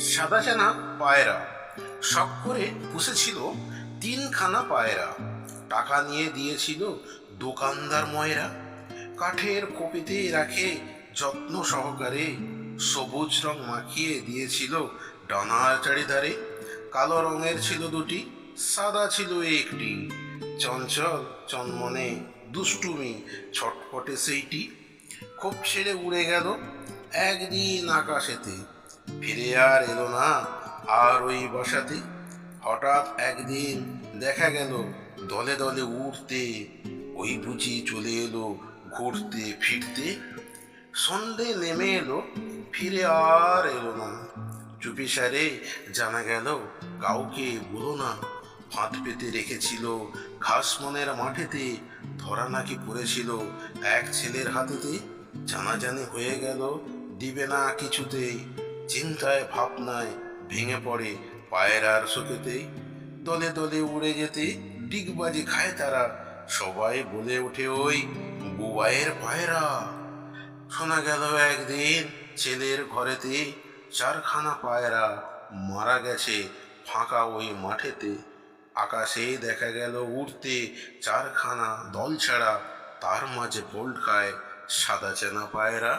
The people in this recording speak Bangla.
সাদা চানা পায়রা। শখ করে পুষেছিল তিনখানা পায়রা। টাকা নিয়ে দিয়েছিল দোকানদার ময়রা। কাঠের কপিতে রাখে যত্ন সহকারে সবুজ রং মাখিয়ে দিয়েছিল ডানার চারিধারে। কালো রঙের ছিল দুটি, সাদা ছিল একটি। চঞ্চল চনমনে দুষ্টুমি ছটপটে সেইটি। খুব ছেড়ে উড়ে গেল একদিন আকাশেতে। ফিরে আর এলো না আর ওই বাসাতে। হঠাৎ একদিন দেখা গেল দলে দলে উঠতে ওই বুঝি চলে এলো ঘুরতে, ফিরতে। সন্ধে নেমে এলো, ফিরে আর এলো না। চুপি সারে জানা গেল কাউকে বলো না, ফাঁদ পেতে রেখেছিল, ঘাস মনের মাঠেতে ধরা নাকি পড়েছিল এক ছেলের হাতেতে। জানাজানি হয়ে গেল। দিবে না কিছুতেই, চিন্তায়, ভাবনায় ভেঙে পড়ে পায়রার শোকেতেই দলে দলে উড়ে যেতে ডিগবাজি খায় তারা। সবাই বলে ওঠে, ওই বুবাইয়ের পায়রা। শোনা গেল একদিন ছেলের ঘরেতে চারখানা পায়রা মারা গেছে ফাঁকা ওই মাঠেতে। আকাশে দেখা গেল উড়তে চারখানা দল ছাড়া তার মাঝে বোল্ট খায় সাদা চেনা পায়রা।